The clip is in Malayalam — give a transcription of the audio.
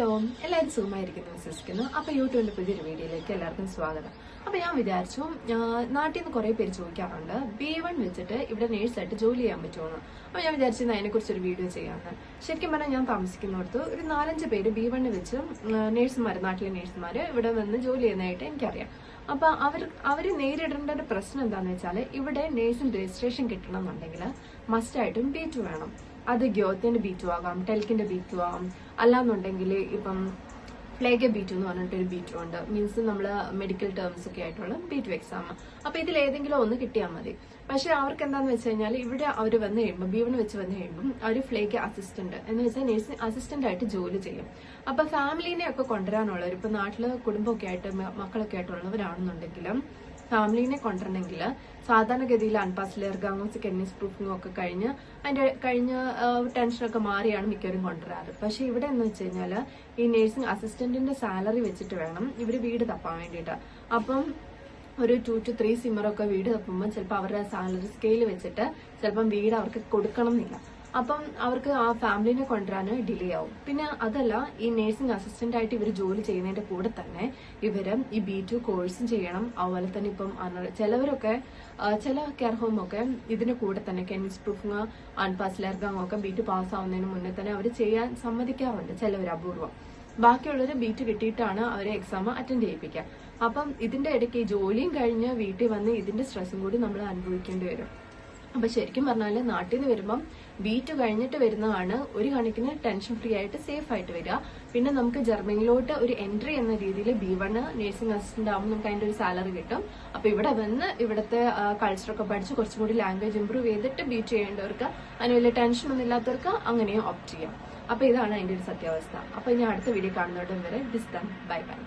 ഹലോ എല്ലാവരും സുഖമായിരിക്കുന്നു വിശ്വസിക്കുന്നു. അപ്പൊ യൂട്യൂബിന്റെ പുതിയൊരു വീഡിയോയിലേക്ക് എല്ലാവർക്കും സ്വാഗതം. അപ്പൊ ഞാൻ വിചാരിച്ചു നാട്ടിൽ നിന്ന് കുറെ പേര് ചോദിക്കാറുണ്ട്. ബി വൺ വെച്ചിട്ട് ഇവിടെ നേഴ്സായിട്ട് ജോലി ചെയ്യാൻ പറ്റുമെന്ന്. അപ്പൊ ഞാൻ വിചാരിച്ചു അതിനെ കുറിച്ച് ഒരു വീഡിയോ ചെയ്യാമെന്ന് ശരിക്കും പറഞ്ഞാൽ ഞാൻ താമസിക്കുന്നിടത്ത് ഒരു നാലഞ്ച് പേര് ബി വൺ വെച്ച് നേഴ്സുമാര് നാട്ടിലെ നേഴ്സുമാര് ഇവിടെ വന്ന് ജോലി ചെയ്യുന്നതായിട്ട് എനിക്കറിയാം. അപ്പൊ അവർ അവർ നേരിടേണ്ട ഒരു പ്രശ്നം എന്താണെന്ന് വെച്ചാൽ ഇവിടെ നേഴ്സിംഗ് രജിസ്ട്രേഷൻ കിട്ടണം എന്നുണ്ടെങ്കിൽ മസ്റ്റായിട്ടും ബി ടു വേണം. അത് ഗ്യോത്തിന്റെ ബീറ്റും ആകാം ടെൽക്കിന്റെ ബീറ്റും ആകാം. അല്ലാന്നുണ്ടെങ്കിൽ ഇപ്പം പ്ലേഗ ബീറ്റ് എന്ന് പറഞ്ഞിട്ടൊരു ഒരു ബി ഉണ്ട്. മീൻസ് നമ്മൾ മെഡിക്കൽ ടേംസ് ഒക്കെ ആയിട്ടുള്ള ബീറ്റു എക്സാം അപ്പൊ ഇതിൽ ഏതെങ്കിലും ഒന്ന് കിട്ടിയാൽ മതി. പക്ഷെ അവർക്ക് എന്താന്ന് വെച്ച് കഴിഞ്ഞാൽ ഇവിടെ അവർ വന്ന് കഴിയുമ്പോൾ ബീവിന് വെച്ച് വന്ന് കഴിയുമ്പോൾ അവർ ഫ്ലേക്ക് അസിസ്റ്റന്റ് എന്ന് വെച്ചാൽ നേഴ്സിംഗ് അസിസ്റ്റന്റ് ആയിട്ട് ജോലി ചെയ്യും. അപ്പൊ ഫാമിലിനെ ഒക്കെ കൊണ്ടുവരാനുള്ളവർ ഇപ്പൊ നാട്ടിൽ കുടുംബമൊക്കെ ആയിട്ട് മക്കളൊക്കെ ആയിട്ടുള്ളവരാണെന്നുണ്ടെങ്കിലും ഫാമിലിനെ കൊണ്ടുവരണമെങ്കിൽ സാധാരണഗതിയിൽ അൺപാസ് ലെർഗാങ്ങോസ് കെന്നീസ് പ്രൂഫിങ്ങും ഒക്കെ കഴിഞ്ഞ് അതിന്റെ കഴിഞ്ഞ ടെൻഷനൊക്കെ മാറിയാണ് മിക്കവരും കൊണ്ടുവരാറ്. പക്ഷേ ഇവിടെ എന്ന് വെച്ച് കഴിഞ്ഞാൽ ഈ നഴ്സിംഗ് അസിസ്റ്റന്റിന്റെ സാലറി വെച്ചിട്ട് വേണം ഇവർ വീട് തപ്പാൻ വേണ്ടിയിട്ട്. അപ്പം ഒരു ടു ടു ത്രീ സിമ്മറൊക്കെ വീട് തപ്പുമ്പോൾ ചിലപ്പോൾ അവരുടെ സാലറി സ്കെയിൽ വെച്ചിട്ട് ചിലപ്പം വീട് അവർക്ക് കൊടുക്കണം എന്നില്ല അപ്പം അവർക്ക് ആ ഫാമിലിനെ കൊണ്ടുവരാൻ ഡിലേ ആവും പിന്നെ അതല്ല ഈ നേഴ്സിംഗ് അസിസ്റ്റന്റ് ആയിട്ട് ഇവർ ജോലി ചെയ്യുന്നതിന്റെ കൂടെ തന്നെ ഇവർ ഈ ബി ടു കോഴ്സും ചെയ്യണം. അതുപോലെ തന്നെ ഇപ്പം ചിലവരൊക്കെ ചില കെയർ ഹോം ഒക്കെ ഇതിന്റെ കൂടെ തന്നെ കെമിസ് പ്രൂഫിങ് അൺപാസ് ലെർഗാങ് ഒക്കെ ബി ടു പാസ് ആവുന്നതിന് മുന്നേ തന്നെ അവർ ചെയ്യാൻ സമ്മതിക്കാറുണ്ട് ചിലവർ അപൂർവം. ബാക്കിയുള്ളവർ ബീറ്റ് കിട്ടിയിട്ടാണ് അവരെ എക്സാം അറ്റൻഡ് ചെയ്യിപ്പിക്കുക. അപ്പം ഇതിന്റെ ഇടയ്ക്ക് ജോലിയും കഴിഞ്ഞ് വീട്ടിൽ വന്ന് ഇതിന്റെ സ്ട്രെസ്സും കൂടി നമ്മൾ അനുഭവിക്കേണ്ടി വരും. അപ്പൊ ശരിക്കും പറഞ്ഞാൽ നാട്ടിൽ നിന്ന് വരുമ്പം ബീറ്റ് കഴിഞ്ഞിട്ട് വരുന്നതാണ് ഒരു കണക്കിന് ടെൻഷൻ ഫ്രീ ആയിട്ട് സേഫ് ആയിട്ട് വരിക. പിന്നെ നമുക്ക് ജർമ്മനിയിലോട്ട് ഒരു എൻട്രി എന്ന രീതിയിൽ ബി വണ് നഴ്സിംഗ് അസിസ്റ്റന്റ് ആകുമ്പോൾ നമുക്ക് അതിന്റെ ഒരു സാലറി കിട്ടും. അപ്പൊ ഇവിടെ വന്ന് ഇവിടുത്തെ കൾച്ചറൊക്കെ പഠിച്ച് കുറച്ചും കൂടി ലാംഗ്വേജ് ഇംപ്രൂവ് ചെയ്തിട്ട് ബീറ്റ് ചെയ്യേണ്ടവർക്ക് അതിന് വലിയ ടെൻഷൻ ഒന്നും ഇല്ലാത്തവർക്ക് അങ്ങനെയും ഓപ്റ്റ് ചെയ്യാം. അപ്പൊ ഇതാണ് അതിന്റെ ഒരു സത്യാവസ്ഥ. അപ്പൊ ഇനി അടുത്ത വീഡിയോ കാണുന്നതോടും വരെ ഡിസ് ബൈ ബൈ